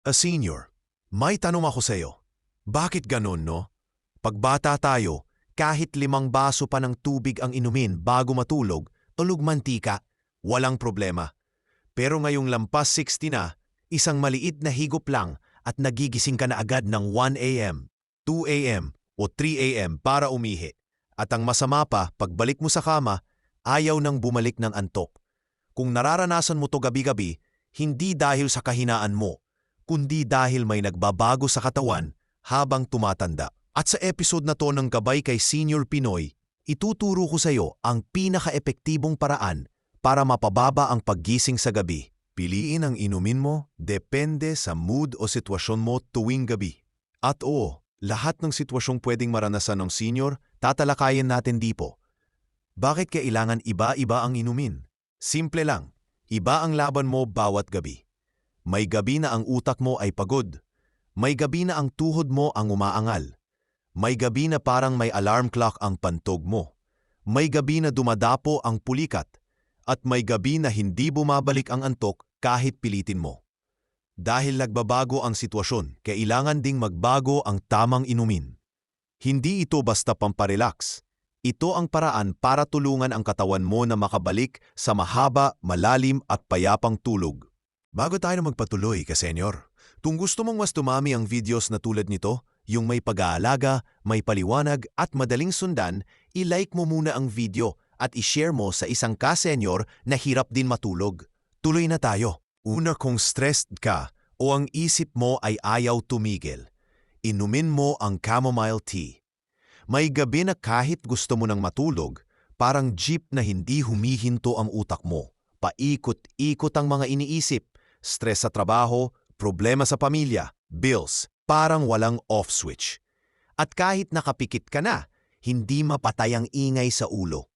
A senior, may tanong ako sa'yo. Bakit ganun, no? Pagbata tayo, kahit limang baso pa ng tubig ang inumin bago matulog, tulog mantika, walang problema. Pero ngayong lampas 60 na, isang maliit na higop lang at nagigising ka na agad ng 1 a.m., 2 a.m. o 3 a.m. para umihi. At ang masama pa, pagbalik mo sa kama, ayaw nang bumalik ng antok. Kung nararanasan mo to gabi-gabi, hindi dahil sa kahinaan mo, kundi dahil may nagbabago sa katawan habang tumatanda. At sa episode na to ng Gabay kay Senior Pinoy, ituturo ko sa iyo ang pinaka-epektibong paraan para mapababa ang paggising sa gabi. Piliin ang inumin mo depende sa mood o sitwasyon mo tuwing gabi. At oo, lahat ng sitwasyong pwedeng maranasan ng senior, tatalakayin natin dipo. Bakit kailangan iba-iba ang inumin? Simple lang, iba ang laban mo bawat gabi. May gabi na ang utak mo ay pagod. May gabi na ang tuhod mo ang umaangal. May gabi na parang may alarm clock ang pantog mo. May gabi na dumadapo ang pulikat. At may gabi na hindi bumabalik ang antok kahit pilitin mo. Dahil nagbabago ang sitwasyon, kailangan ding magbago ang tamang inumin. Hindi ito basta pamparelax. Ito ang paraan para tulungan ang katawan mo na makabalik sa mahaba, malalim at payapang tulog. Bago tayo magpatuloy ka, senyor, kung gusto mong mas tumami ang videos na tulad nito, yung may pag-aalaga, may paliwanag at madaling sundan, i-like mo muna ang video at i-share mo sa isang ka-senyor na hirap din matulog. Tuloy na tayo. Una kung stressed ka o ang isip mo ay ayaw tumigil, inumin mo ang chamomile tea. May gabi na kahit gusto mo nang matulog, parang jeep na hindi humihinto ang utak mo. Paikot-ikot ang mga iniisip, stress sa trabaho, problema sa pamilya, bills, parang walang off switch. At kahit nakapikit ka na, hindi mapatay ang ingay sa ulo.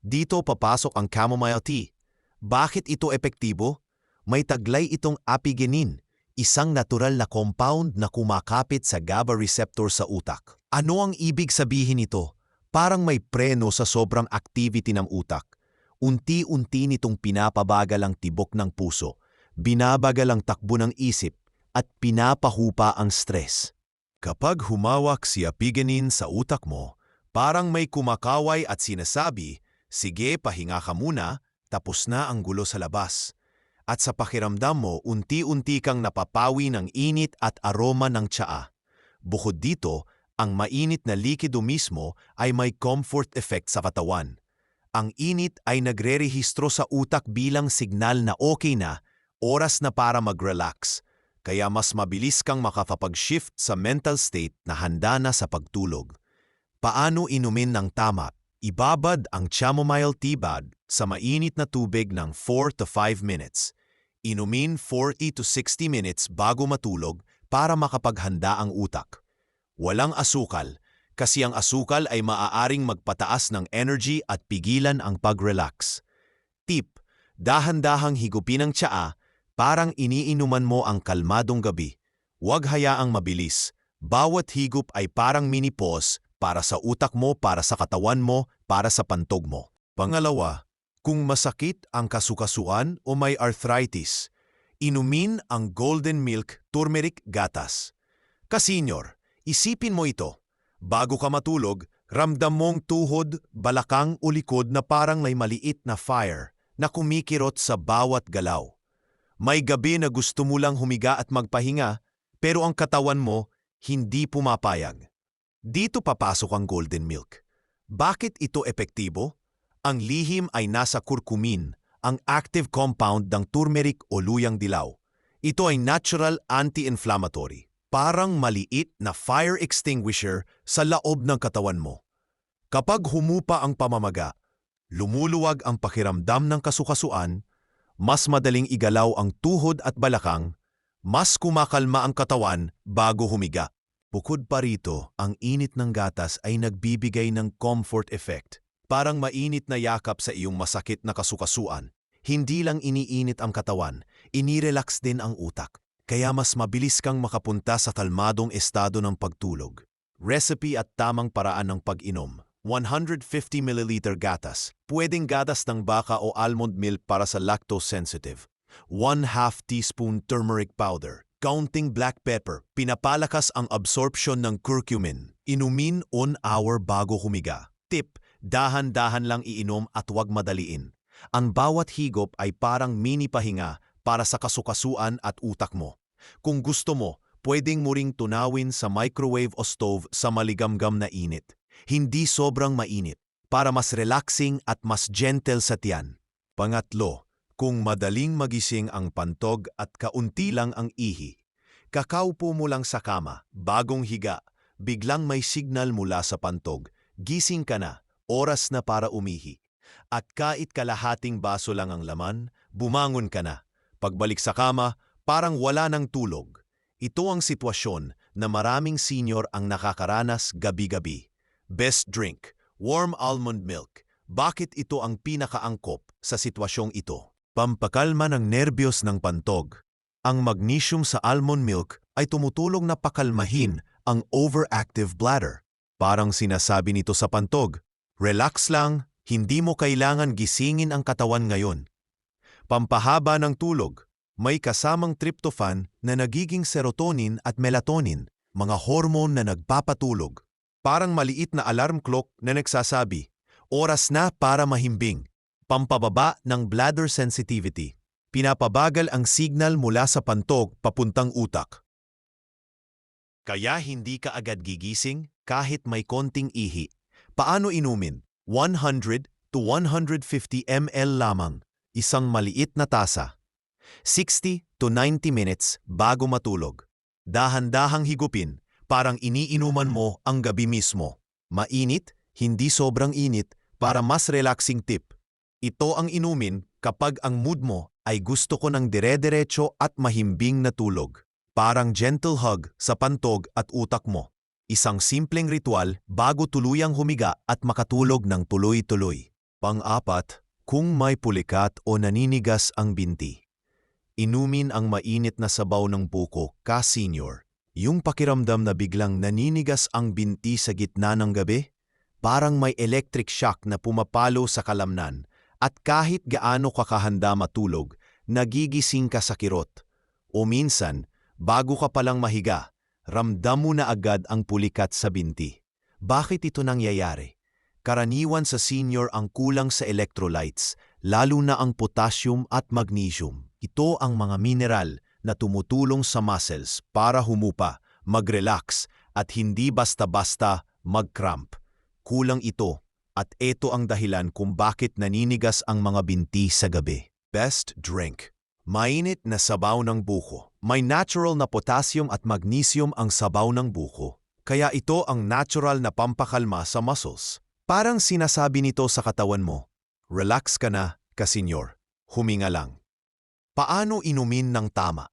Dito papasok ang chamomile tea. Bakit ito epektibo? May taglay itong apigenin, isang natural na compound na kumakapit sa GABA receptor sa utak. Ano ang ibig sabihin nito? Parang may preno sa sobrang activity ng utak. Unti-unti nitong pinapabagal ang tibok ng puso binabagal ang takbo ng isip at pinapahupa ang stress. Kapag humawak si apigenin sa utak mo, parang may kumakaway at sinasabi, sige pahinga ka muna, tapos na ang gulo sa labas. At sa pakiramdam mo, unti-unti kang napapawi ng init at aroma ng tsaa. Bukod dito, ang mainit na likido mismo ay may comfort effect sa katawan. Ang init ay nagre-rehistro sa utak bilang signal na okay na oras na para mag-relax, kaya mas mabilis kang makakapag-shift sa mental state na handa na sa pagtulog. Paano inumin ng tama? Ibabad ang chamomile tea bag sa mainit na tubig ng 4 to 5 minutes. Inumin 40 to 60 minutes bago matulog para makapaghanda ang utak. Walang asukal, kasi ang asukal ay maaaring magpataas ng energy at pigilan ang pag-relax. Tip, dahan-dahang higupin ang tsaa Parang iniinuman mo ang kalmadong gabi. Huwag hayaang mabilis. Bawat higup ay parang mini-pause para sa utak mo, para sa katawan mo, para sa pantog mo. Pangalawa, kung masakit ang kasukasuan o may arthritis, inumin ang golden milk turmeric gatas. Kasinyor, isipin mo ito. Bago ka matulog, ramdam mong tuhod, balakang o likod na parang may maliit na fire na kumikirot sa bawat galaw. May gabi na gusto mo lang humiga at magpahinga, pero ang katawan mo hindi pumapayag. Dito papasok ang golden milk. Bakit ito epektibo? Ang lihim ay nasa kurkumin, ang active compound ng turmeric o luyang dilaw. Ito ay natural anti-inflammatory, parang maliit na fire extinguisher sa laob ng katawan mo. Kapag humupa ang pamamaga, lumuluwag ang pakiramdam ng kasukasuan, mas madaling igalaw ang tuhod at balakang, mas kumakalma ang katawan bago humiga. Bukod pa rito, ang init ng gatas ay nagbibigay ng comfort effect. Parang mainit na yakap sa iyong masakit na kasukasuan. Hindi lang iniinit ang katawan, inirelax din ang utak. Kaya mas mabilis kang makapunta sa kalmadong estado ng pagtulog. Recipe at tamang paraan ng pag-inom. 150 ml gatas. Pwedeng gatas ng baka o almond milk para sa lactose sensitive. 1 half teaspoon turmeric powder. counting black pepper, pinapalakas ang absorption ng curcumin. Inumin on hour bago humiga. Tip, dahan-dahan lang iinom at huwag madaliin. Ang bawat higop ay parang mini pahinga para sa kasukasuan at utak mo. Kung gusto mo, pwedeng mo ring tunawin sa microwave o stove sa maligamgam na init. Hindi sobrang mainit, para mas relaxing at mas gentle sa tiyan. Pangatlo, kung madaling magising ang pantog at kaunti lang ang ihi, kakaupo mo lang sa kama, bagong higa, biglang may signal mula sa pantog, gising ka na, oras na para umihi. At kahit kalahating baso lang ang laman, bumangon ka na. Pagbalik sa kama, parang wala ng tulog. Ito ang sitwasyon na maraming senior ang nakakaranas gabi-gabi. Best drink, warm almond milk. Bakit ito ang pinakaangkop sa sitwasyong ito? Pampakalma ng nerbiyos ng pantog. Ang magnesium sa almond milk ay tumutulong na pakalmahin ang overactive bladder. Parang sinasabi nito sa pantog, relax lang, hindi mo kailangan gisingin ang katawan ngayon. Pampahaba ng tulog, may kasamang tryptophan na nagiging serotonin at melatonin, mga hormone na nagpapatulog. Parang maliit na alarm clock na nagsasabi, oras na para mahimbing. Pampababa ng bladder sensitivity. Pinapabagal ang signal mula sa pantog papuntang utak. Kaya hindi ka agad gigising kahit may konting ihi. Paano inumin? 100 to 150 ml lamang, isang maliit na tasa. 60 to 90 minutes bago matulog. Dahan-dahang higupin, parang iniinuman mo ang gabi mismo. Mainit, hindi sobrang init, para mas relaxing tip. Ito ang inumin kapag ang mood mo ay gusto ko ng dire-diretso at mahimbing na tulog. Parang gentle hug sa pantog at utak mo. Isang simpleng ritual bago tuluyang humiga at makatulog ng tuloy-tuloy. Pang-apat, kung may pulikat o naninigas ang binti. Inumin ang mainit na sabaw ng buko ka senior. Yung pakiramdam na biglang naninigas ang binti sa gitna ng gabi, parang may electric shock na pumapalo sa kalamnan at kahit gaano ka kahanda matulog, nagigising ka sa kirot. O minsan, bago ka palang mahiga, ramdam mo na agad ang pulikat sa binti. Bakit ito nangyayari? Karaniwan sa senior ang kulang sa electrolytes, lalo na ang potassium at magnesium. Ito ang mga mineral na tumutulong sa muscles para humupa, mag-relax at hindi basta-basta mag-cramp. Kulang ito at ito ang dahilan kung bakit naninigas ang mga binti sa gabi. Best drink. Mainit na sabaw ng buko. May natural na potassium at magnesium ang sabaw ng buko. Kaya ito ang natural na pampakalma sa muscles. Parang sinasabi nito sa katawan mo, relax ka na, kasenyor. Huminga lang. Paano inumin ng tama?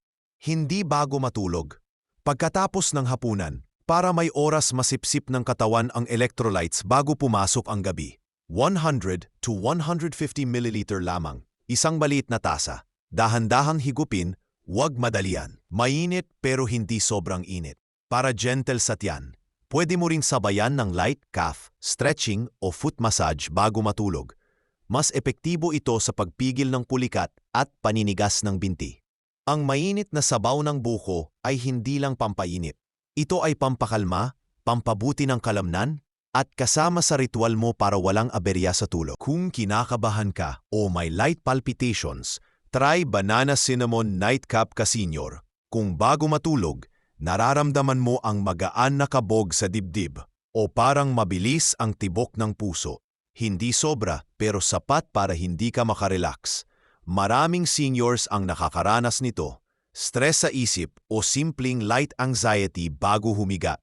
Hindi bago matulog. Pagkatapos ng hapunan, para may oras masipsip ng katawan ang electrolytes bago pumasok ang gabi. 100 to 150 ml lamang, isang maliit na tasa. Dahan-dahang higupin, huwag madalian. Mainit pero hindi sobrang init. Para gentle sa tiyan, pwede mo rin sabayan ng light calf, stretching o foot massage bago matulog. Mas epektibo ito sa pagpigil ng pulikat at paninigas ng binti. Ang mainit na sabaw ng buko ay hindi lang pampainit. Ito ay pampakalma, pampabuti ng kalamnan, at kasama sa ritual mo para walang aberya sa tulog. Kung kinakabahan ka o may light palpitations, try Banana Cinnamon Nightcap ka senior. Kung bago matulog, nararamdaman mo ang magaan na kabog sa dibdib o parang mabilis ang tibok ng puso. Hindi sobra pero sapat para hindi ka makarelax. Maraming seniors ang nakakaranas nito. Stress sa isip o simpleng light anxiety bago humiga.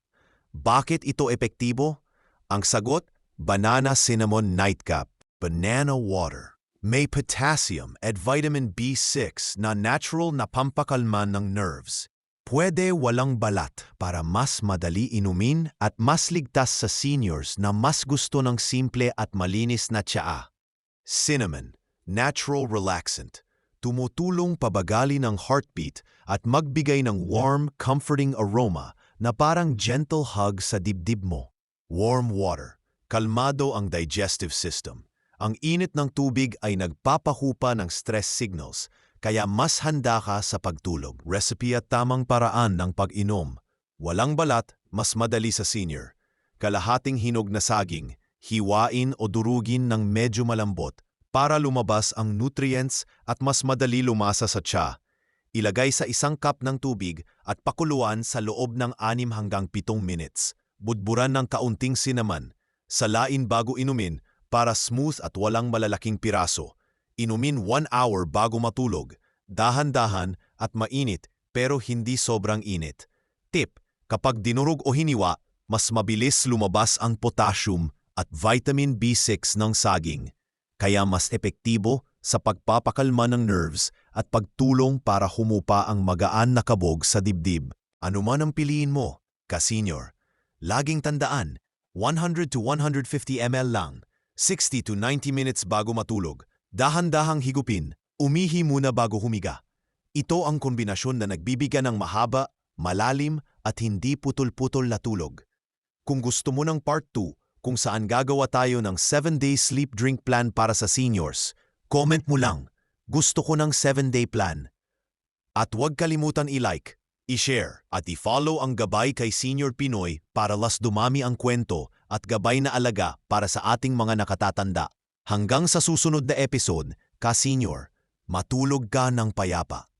Bakit ito epektibo? Ang sagot, Banana Cinnamon Nightcap, Banana Water. May potassium at vitamin B6 na natural na pampakalma ng nerves. Pwede walang balat para mas madali inumin at mas ligtas sa seniors na mas gusto ng simple at malinis na tsaa. Cinnamon, natural relaxant. Tumutulong pabagali ng heartbeat at magbigay ng warm, comforting aroma na parang gentle hug sa dibdib mo. Warm water. Kalmado ang digestive system. Ang init ng tubig ay nagpapahupa ng stress signals, kaya mas handa ka sa pagtulog. Recipe at tamang paraan ng pag-inom. Walang balat, mas madali sa senior. Kalahating hinog na saging, hiwain o durugin ng medyo malambot para lumabas ang nutrients at mas madali lumasa sa tsa. Ilagay sa isang cup ng tubig at pakuluan sa loob ng 6 hanggang 7 minutes. Budburan ng kaunting sinaman. Salain bago inumin para smooth at walang malalaking piraso. Inumin 1 hour bago matulog. Dahan-dahan at mainit pero hindi sobrang init. Tip, kapag dinurog o hiniwa, mas mabilis lumabas ang potassium at vitamin B6 ng saging kaya mas epektibo sa pagpapakalma ng nerves at pagtulong para humupa ang magaan na kabog sa dibdib. Ano man ang piliin mo, ka-senior, laging tandaan, 100 to 150 ml lang, 60 to 90 minutes bago matulog, dahan-dahang higupin, umihi muna bago humiga. Ito ang kombinasyon na nagbibigyan ng mahaba, malalim at hindi putol-putol na tulog. Kung gusto mo ng part 2, kung saan gagawa tayo ng 7-day sleep drink plan para sa seniors. Comment mo lang, gusto ko ng 7-day plan. At huwag kalimutan i-like, i-share at i-follow ang Gabay kay Senior Pinoy para las dumami ang kwento at gabay na alaga para sa ating mga nakatatanda. Hanggang sa susunod na episode, ka-senior, matulog ka ng payapa.